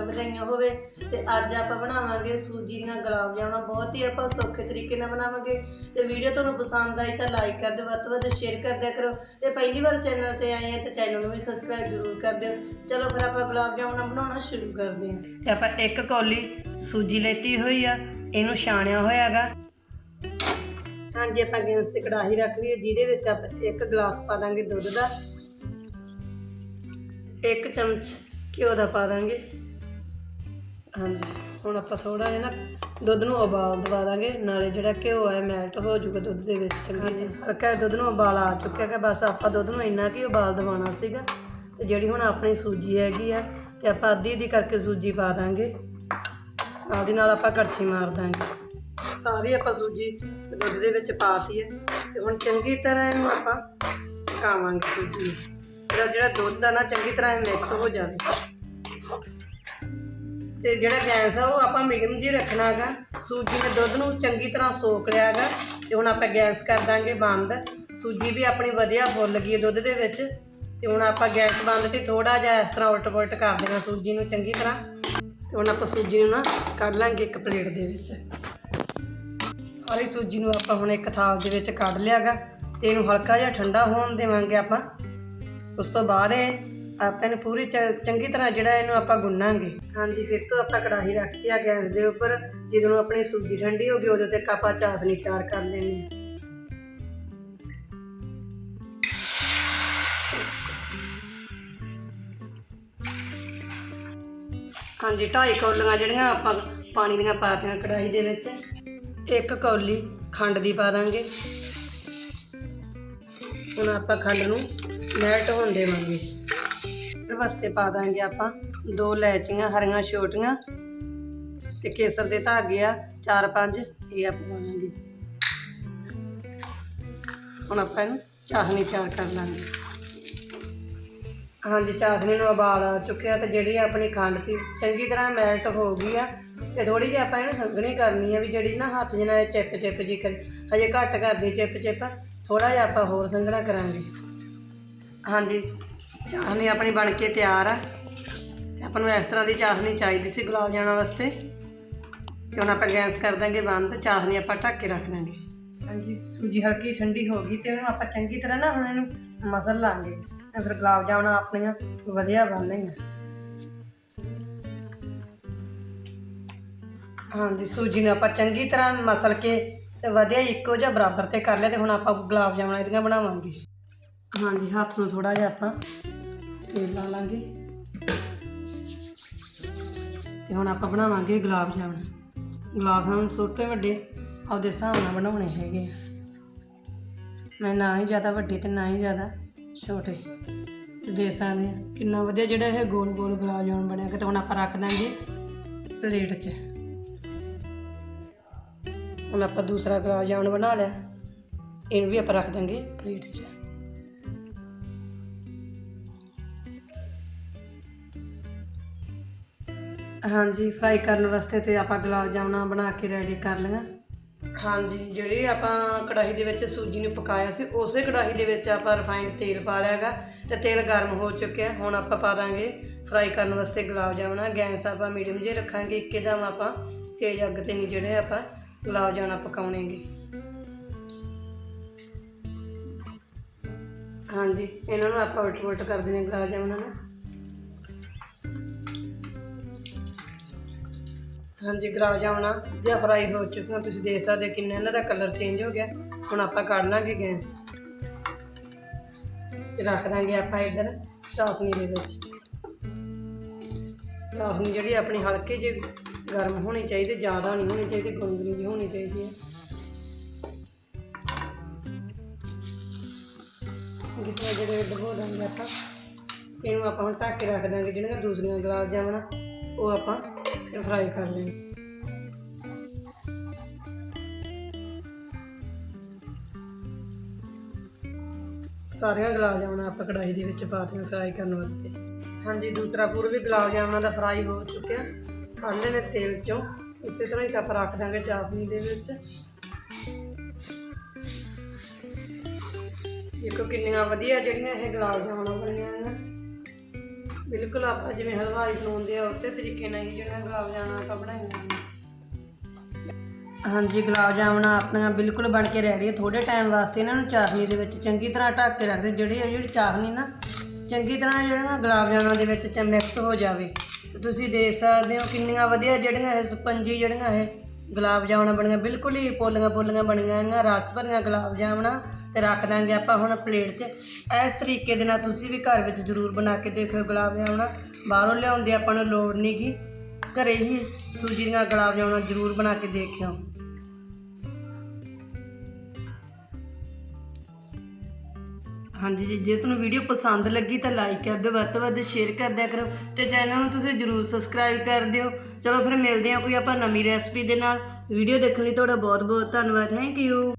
ਲੱਖ ਵਧਾਈਆਂ ਹੋਵੇ ਤੇ ਅੱਜ ਆਪਾਂ ਬਣਾਵਾਂਗੇ ਸੂਜੀ ਦੀਆਂ ਗੁਲਾਬ ਜਾਮੁਨਾਂ ਬਹੁਤ ਹੀ ਆਪਾਂ ਸੌਖੇ ਤਰੀਕੇ ਨਾਲ ਬਣਾਵਾਂਗੇ। ਤੇ ਵੀਡੀਓ ਤੁਹਾਨੂੰ ਪਸੰਦ ਆਈ ਤਾਂ ਲਾਈਕ ਕਰ ਦਿਓ ਵੱਧ ਤੋਂ ਵੱਧ ਸ਼ੇਅਰ ਕਰ ਦਿਆ ਕਰੋ। ਤੇ ਪਹਿਲੀ ਵਾਰ ਚੈਨਲ ਤੇ ਆਏ ਆ ਤੇ ਚੈਨਲ ਨੂੰ ਵੀ ਸਬਸਕ੍ਰਾਈਬ ਜ਼ਰੂਰ ਕਰ ਦਿਓ। ਚਲੋ ਫਿਰ ਆਪਾਂ ਗੁਲਾਬ ਜਾਮੁਨਾਂ ਬਣਾਉਣਾ ਸ਼ੁਰੂ ਕਰਦੇ ਹਾਂ। ਤੇ ਆਪਾਂ ਇੱਕ ਕੌਲੀ ਸੂਜੀ ਲੈਤੀ ਹੋਈ ਆ ਇਹਨੂੰ ਛਾਣਿਆ ਹੋਇਆਗਾ ਹਾਂਜੀ ਆਪਾਂ ਗੈਸ ਤੇ ਕੜਾਹੀ ਰੱਖ ਲਈ ਹੈ, ਜਿਹਦੇ ਵਿੱਚ ਆਪਾਂ ਇੱਕ ਗਲਾਸ ਪਾ ਦਾਂਗੇ ਦੁੱਧ ਦਾ। ਇੱਕ ਚਮਚ ਘਿਓ ਦਾ ਪਾ ਦਾਂਗੇ। ਹਾਂਜੀ ਹੁਣ ਆਪਾਂ ਥੋੜਾ ਜਿਹਾ ਨਾ ਦੁੱਧ ਨੂੰ ਉਬਾਲ ਦਵਾ ਦਾਂਗੇ ਨਾਲੇ ਜਿਹੜਾ ਘਿਓ ਹੈ ਮੈਲਟ ਹੋ ਜਾਊਗਾ ਦੁੱਧ ਦੇ ਵਿੱਚ ਚੰਗੀ ਤਰ੍ਹਾਂ। ਹਲਕਾ ਦੁੱਧ ਨੂੰ ਉਬਾਲ ਆ ਚੁੱਕਿਆ ਹੈ ਬਸ ਆਪਾਂ ਦੁੱਧ ਨੂੰ ਇੰਨਾ ਕੀ ਉਬਾਲ ਦਵਾਉਣਾ ਸੀਗਾ ਤੇ ਜਿਹੜੀ ਹੁਣ ਆਪਣੀ ਸੂਜੀ ਹੈਗੀ ਆ ਤੇ ਆਪਾਂ ਅੱਧੀ ਅੱਧੀ ਕਰਕੇ ਸੂਜੀ ਪਾ ਦਾਂਗੇ। ਨਾਲ ਦੀ ਨਾਲ ਆਪਾਂ ਕੜਛੀ ਮਾਰ ਦਾਂਗੇ। ਸਾਰੀ ਆਪਾਂ ਸੂਜੀ ਦੁੱਧ ਦੇ ਵਿੱਚ ਪਾਤੀ ਹੈ ਤੇ ਹੁਣ ਚੰਗੀ ਤਰ੍ਹਾਂ ਇਹਨੂੰ ਆਪਾਂ ਪਕਾਵਾਂਗੇ ਸੂਜੀ ਨੂੰ। ਜਿਹੜਾ ਦੁੱਧ ਆ ਨਾ ਚੰਗੀ ਤਰ੍ਹਾਂ ਮਿਕਸ ਹੋ ਜਾਵੇ। ਤੇ ਜਿਹੜਾ ਗੈਸ ਆ, ਉਹ ਆਪਾਂ ਮੀਡੀਅਮ ਜੀ ਰੱਖਣਾ ਹੈਗਾ। ਸੂਜੀ ਨੇ ਦੁੱਧ ਨੂੰ ਚੰਗੀ ਤਰ੍ਹਾਂ ਸੋਕ ਲਿਆ ਹੈਗਾ ਤੇ ਹੁਣ ਆਪਾਂ ਗੈਸ ਕਰ ਦਾਂਗੇ ਬੰਦ। ਸੂਜੀ ਵੀ ਆਪਣੀ ਵਧੀਆ ਫੁੱਲ ਗਈ ਹੈ ਦੁੱਧ ਦੇ ਵਿੱਚ ਤੇ ਹੁਣ ਆਪਾਂ ਗੈਸ ਬੰਦ ਤੇ ਥੋੜਾ ਜਿਹਾ ਇਸ ਤਰ੍ਹਾਂ ਉਲਟ ਪੁਲਟ ਕਰ ਦੇਣਾ ਸੂਜੀ ਨੂੰ ਚੰਗੀ ਤਰ੍ਹਾਂ। ਤੇ ਹੁਣ ਆਪਾਂ ਸੂਜੀ ਨੂੰ ਨਾ ਕੱਢ ਲਾਂਗੇ ਇੱਕ ਪਲੇਟ ਦੇ ਵਿੱਚ। ਸਾਰੀ ਸੂਜੀ ਨੂੰ ਆਪਾਂ ਹੁਣ ਇੱਕ ਥਾਲ ਦੇ ਵਿੱਚ ਕੱਢ ਲਿਆਗਾ ਤੇ ਇਹਨੂੰ ਹਲਕਾ ਜਿਹਾ ਠੰਡਾ ਹੋਣ ਦੇਵਾਂਗੇ ਆਪਾਂ। ਉਸ ਤੋਂ ਬਾਅਦ ਇਹ ਆਪਾਂ ਇਹਨੂੰ ਪੂਰੀ ਚ- ਚੰਗੀ ਤਰ੍ਹਾਂ ਜਿਹੜਾ ਇਹਨੂੰ ਆਪਾਂ ਗੁੰਨਾਂਗੇ। ਹਾਂਜੀ, ਫਿਰ ਤੋਂ ਆਪਾਂ ਕੜਾਹੀ ਰੱਖਤੀ ਆ ਗੈਸ ਦੇ ਉੱਪਰ। ਜਦੋਂ ਆਪਣੀ ਸੂਜੀ ਠੰਡੀ ਹੋ ਗਈ, ਉਦੋਂ ਤੱਕ ਆਪਾਂ ਚਾਸ਼ਨੀ ਤਿਆਰ ਕਰ ਲੈਣੀ। ਹੈ ਹਾਂਜੀ, ਢਾਈ ਕੌਲੀਆਂ ਜਿਹੜੀਆਂ ਆਪਾਂ ਪਾਣੀ ਦੀਆਂ ਪਾਤੀਆਂ ਕੜਾਹੀ ਦੇ ਵਿੱਚ। ਇੱਕ ਕੌਲੀ ਖੰਡ ਦੀ ਪਾ ਦਾਂਗੇ। ਹੁਣ ਆਪਾਂ ਖੰਡ ਨੂੰ ਮੈਲਟ ਹੋਣ ਦੇਵਾਂਗੇ। ਵਾਸਤੇ ਪਾ ਦਾਂਗੇ ਆਪਾਂ ਦੋ ਲੈਚੀਆਂ, ਹਰੀਆਂ ਛੋਟੀਆਂ ਤੇ ਕੇਸਰ ਦੇ ਧਾਗੇ ਆ, ਚਾਰ ਪੰਜ, ਇਹ ਆਪਾਂ ਪਾਵਾਂਗੇ ਹੁਣ ਆਪਾਂ ਇਹਨੂੰ ਚਾਸ਼ਨੀ ਤਿਆਰ ਕਰ ਲਾਂਗੇ। ਹਾਂਜੀ ਚਾਸ਼ਣੀ ਨੂੰ ਉਬਾਲ ਆ ਚੁੱਕਿਆ ਤੇ ਜਿਹੜੀ ਆਪਣੀ ਖੰਡ ਸੀ, ਚੰਗੀ ਤਰ੍ਹਾਂ ਮੈਲਟ ਹੋ ਗਈ ਆ ਤੇ ਥੋੜੀ ਜਿਹੀ ਆਪਾਂ ਇਹਨੂੰ ਸੰਘਣੀ ਕਰਨੀ ਆ ਵੀ ਜਿਹੜੀ ਨਾ ਹੱਥ ਜਿਹੇ ਚਿੱਪ ਚਿੱਪ ਜੀ ਕਰ, ਹਜੇ ਘੱਟ ਕਰਦੀ ਚਿੱਪ ਚਿੱਪ ਥੋੜਾ ਜਿਹਾ ਆਪਾਂ ਹੋਰ ਸੰਘਣਾ ਕਰਾਂਗੇ। ਹਾਂਜੀ ਚਾਸ਼ਨੀ ਆਪਣੀ ਬਣ ਕੇ ਤਿਆਰ ਆ। ਆਪਾਂ ਨੂੰ ਇਸ ਤਰ੍ਹਾਂ ਦੀ ਚਾਸ਼ਨੀ ਚਾਹੀਦੀ ਸੀ ਗੁਲਾਬ ਜਾਣਾ ਵਾਸਤੇ। ਤੇ ਹੁਣ ਆਪਾਂ ਗੈਸ ਕਰ ਦਾਂਗੇ ਬੰਦ ਚਾਸ਼ਨੀ ਆਪਾਂ ਢੱਕ ਕੇ ਰੱਖ ਦਾਂਗੇ। ਹਾਂਜੀ ਸੂਜੀ ਹਲਕੀ ਠੰਡੀ ਹੋ ਗਈ ਤੇ ਇਹਨੂੰ ਆਪਾਂ ਚੰਗੀ ਤਰ੍ਹਾਂ ਨਾ ਹੁਣ ਇਹਨੂੰ ਮਸਲ ਲਾਂਗੇ। ਤੇ ਫਿਰ ਗੁਲਾਬ ਜਾਮਣਾ ਆਪਣੀਆਂ ਵਧੀਆ ਬਣਨਗੀਆਂ। ਹਾਂਜੀ ਸੂਜੀ ਨੂੰ ਆਪਾਂ ਚੰਗੀ ਤਰ੍ਹਾਂ ਮਸਲ ਕੇ ਤੇ ਵਧੀਆ ਇੱਕੋ ਜਿਹਾ ਬਰਾਬਰ ਤੇ ਕਰ ਲਿਆ ਤੇ ਹੁਣ ਆਪਾਂ ਗੁਲਾਬ ਜਾਮਣਾ ਇਹਦੀਆਂ ਬਣਾਵਾਂਗੇ। ਹਾਂਜੀ ਹੱਥ ਨੂੰ ਥੋੜਾ ਜਿਹਾ ਆਪਾਂ ਤੇਲ ਲਾ ਲਾਂਗੇ। ਤੇ ਹੁਣ ਆਪਾਂ ਬਣਾਵਾਂਗੇ ਗੁਲਾਬ ਜਾਮਣ। ਗੁਲਾਬ ਜਾਮਣ ਛੋਟੇ ਵੱਡੇ ਆਪਦੇ ਹਿਸਾਬ ਨਾਲ ਬਣਾਉਣੇ ਹੈਗੇ ਮੈਂ ਨਾ ਹੀ ਜ਼ਿਆਦਾ ਵੱਡੇ ਤੇ ਨਾ ਹੀ ਜ਼ਿਆਦਾ ਛੋਟੇ। ਦੇ ਸਕਦੇ ਆ ਕਿੰਨਾ ਵਧੀਆ ਜਿਹੜਾ ਇਹ ਗੋਲ ਗੋਲ ਗੁਲਾਬ ਜਾਮਣ ਬਣਿਆ ਕਿ ਤੇ ਹੁਣ ਆਪਾਂ ਰੱਖ ਦਾਂਗੇ ਪਲੇਟ 'ਚ। ਹੁਣ ਆਪਾਂ ਦੂਸਰਾ ਗੁਲਾਬ ਜਾਮਣ ਬਣਾ ਲਿਆ। ਇਹਨੂੰ ਵੀ ਆਪਾਂ ਰੱਖ ਦਾਂਗੇ ਪਲੇਟ 'ਚ। ਹਾਂਜੀ ਫਰਾਈ ਕਰਨ ਵਾਸਤੇ ਤੇ ਆਪਾਂ ਗੁਲਾਬ ਜਾਮਣਾ ਬਣਾ ਕੇ ਰੈਡੀ ਕਰ ਲਈਆਂ। ਹਾਂਜੀ, ਜਿਹੜੀ ਆਪਾਂ ਕੜਾਹੀ ਦੇ ਵਿੱਚ ਸੂਜੀ ਨੂੰ ਪਕਾਇਆ ਸੀ, ਉਸੇ ਕੜਾਹੀ ਦੇ ਵਿੱਚ ਆਪਾਂ ਰਿਫਾਈਨਡ ਤੇਲ ਪਾ ਲਿਆਗਾ ਤੇ ਤੇਲ ਗਰਮ ਹੋ ਚੁੱਕਿਆ। ਹੁਣ ਆਪਾਂ ਪਾ ਦਾਂਗੇ ਫਰਾਈ ਕਰਨ ਵਾਸਤੇ ਗੁਲਾਬ ਜਾਮਣਾ। ਗੈਸ ਆਪਾਂ ਮੀਡੀਅਮ ਜੇ ਰੱਖਾਂਗੇ ਇੱਕਦਮ ਆਪਾਂ ਤੇਜ਼ ਅੱਗ ਤੇ ਨਹੀਂ ਜਿਹੜੇ ਆਪਾਂ ਗੁਲਾਬ ਜਾਮਣਾ ਪਕਾਉਣੇਗੇ। ਹਾਂਜੀ, ਇਹਨਾਂ ਨੂੰ ਆਪਾਂ ਉਲਟ ਉਲਟ ਕਰ ਦਿੰਦੇ ਹਾਂ ਗੁਲਾਬ ਜਾਮਣਾ ਨੂੰ। ਹਾਂਜੀ, ਗੁਲਾਬ ਜਾਮਣਾ ਜਿਆ ਫਰਾਈ ਹੋ ਚੁੱਕੀਆਂ ਤੁਸੀਂ ਦੇਖ ਸਕਦੇ ਹੋ ਕਿੰਨਾ ਇਹਨਾਂ ਦਾ ਕਲਰ ਚੇਂਜ ਹੋ ਗਿਆ। ਹੁਣ ਆਪਾਂ ਕੱਢ ਲਾਂਗੇ ਗੈਸ ਰੱਖ ਦਾਂਗੇ ਆਪਾਂ ਇੱਧਰ ਚਾਸਨੀ ਦੇ ਵਿੱਚ। ਚਾਸਨੀ ਜਿਹੜੀ ਆਪਣੀ ਹਲਕੇ ਜਿਹੀ ਗਰਮ ਹੋਣੀ ਚਾਹੀਦੀ, ਜ਼ਿਆਦਾ ਨਹੀਂ ਹੋਣੀ ਚਾਹੀਦੀ ਗੁੰਗਲੀ ਜਿਹੀ ਹੋਣੀ ਚਾਹੀਦੀ ਹੈ। ਜਿੱਥੇ ਜਿਹੜੇ ਡਬੋ ਦਾਂਗੇ ਆਪਾਂ, ਇਹਨੂੰ ਆਪਾਂ ਹੁਣ ਢੱਕ ਕੇ ਰੱਖ ਦਾਂਗੇ, ਜਿਹੜੀਆਂ ਦੂਸਰੀਆਂ ਗੁਲਾਬ ਜਾਮਣਾ, ਉਹ ਆਪਾਂ ਫਰਾਈ ਕਰ ਲੈਣੇ ਸਾਰੀਆਂ ਗੁਲਾਬ ਜਾਮਣਾ ਆਪਾਂ ਕੜਾਈ ਦੇ ਵਿੱਚ ਪਾ ਦਿੱਤੀਆਂ ਫਰਾਈ ਕਰਨ ਵਾਸਤੇ। ਹਾਂਜੀ, ਦੂਸਰਾ ਪੂਰ ਵੀ ਗੁਲਾਬ ਜਾਮਣਾ ਦਾ ਫਰਾਈ ਹੋ ਚੁੱਕਿਆ। ਕੱਢ ਲੈਣੇ ਤੇਲ ਚੋਂ। ਇਸੇ ਤਰ੍ਹਾਂ ਹੀ ਆਪਾਂ ਰੱਖ ਦਾਂਗੇ ਚਾਸਨੀ ਦੇ ਵਿੱਚ। ਦੇਖੋ ਕਿੰਨੀਆਂ ਵਧੀਆ ਜਿਹੜੀਆਂ ਇਹ ਗੁਲਾਬ ਜਾਮਣਾ ਬਣੀਆਂ ਹਨ ਬਿਲਕੁਲ ਆਪਾਂ ਜਿਵੇਂ ਹਲਵਾਈ ਬਣਾਉਂਦੇ ਆ, ਉਸੇ ਤਰੀਕੇ ਨਾਲ ਹੀ ਜਿਹੜਾ ਗੁਲਾਬ ਜਾਮਣਾ ਆਪਾਂ ਬਣਾਈਆਂ ਹਾਂਜੀ, ਗੁਲਾਬ ਜਾਮਣਾ ਆਪਣੀਆਂ ਬਿਲਕੁਲ ਬਣ ਕੇ ਰੈਡੀ ਹੈ ਥੋੜੇ ਟਾਈਮ ਵਾਸਤੇ ਇਹਨਾਂ ਨੂੰ ਚਾਸ਼ਨੀ ਦੇ ਵਿੱਚ ਚੰਗੀ ਤਰ੍ਹਾਂ ਢੱਕ ਕੇ ਰੱਖਦੇ। ਜਿਹੜੀ ਜਿਹੜੀ ਚਾਸ਼ਨੀ ਨਾ, ਚੰਗੀ ਤਰ੍ਹਾਂ ਜਿਹੜਾ ਗੁਲਾਬ ਜਾਮਣਾ ਦੇ ਵਿੱਚ ਚ ਮਿਕਸ ਹੋ ਜਾਵੇ। ਤੇ ਤੁਸੀਂ ਦੇਖ ਸਕਦੇ ਹੋ ਕਿੰਨੀਆਂ ਵਧੀਆ ਜਿਹੜੀਆਂ ਇਹ ਸਪੰਜੀ ਜਿਹੜੀਆਂ ਇਹ ਗੁਲਾਬ ਜਾਮਣਾ ਬਣੀਆਂ, ਬਿਲਕੁਲ ਹੀ ਪੋਲੀਆਂ ਪੋਲੀਆਂ ਬਣੀਆਂ ਹੈਗੀਆਂ, ਰਸ ਭਰੀਆਂ ਗੁਲਾਬ ਜਾਮਣਾ ਤੇ ਰੱਖ ਦਾਂਗੇ ਆਪਾਂ ਹੁਣ ਪਲੇਟ 'ਚ। ਇਸ ਤਰੀਕੇ ਦੇ ਨਾਲ ਤੁਸੀਂ ਵੀ ਘਰ ਵਿੱਚ ਜ਼ਰੂਰ ਬਣਾ ਕੇ ਦੇਖਿਓ ਗੁਲਾਬ ਜਾਮਣਾ। ਬਾਹਰੋਂ ਲਿਆਉਣ ਦੀ ਆਪਾਂ ਨੂੰ ਲੋੜ ਨਹੀਂਗੀ ਘਰੇ ਹੀ ਸੂਜੀ ਦੀਆਂ ਗੁਲਾਬ ਜਾਮਣਾ ਜ਼ਰੂਰ ਬਣਾ ਕੇ ਦੇਖਿਓ। ਹਾਂਜੀ ਜੀ, ਜੇ ਤੁਹਾਨੂੰ ਵੀਡੀਓ ਪਸੰਦ ਲੱਗੀ ਤਾਂ ਲਾਈਕ ਕਰ ਦਿਓ, ਵੱਧ ਤੋਂ ਵੱਧ ਸ਼ੇਅਰ ਕਰ ਦਿਆ ਕਰੋ ਤੇ ਚੈਨਲ ਨੂੰ ਤੁਸੀਂ ਜਰੂਰ ਸਬਸਕ੍ਰਾਈਬ ਕਰ ਦਿਓ। ਚਲੋ ਫਿਰ ਮਿਲਦੇ ਹਾਂ ਕੋਈ ਆਪਾਂ ਨਵੀਂ ਰੈਸਪੀ ਦੇ ਨਾਲ। ਵੀਡੀਓ ਦੇਖਣ ਲਈ ਤੁਹਾਡਾ ਬਹੁਤ ਬਹੁਤ ਧੰਨਵਾਦ ਥੈਂਕ ਯੂ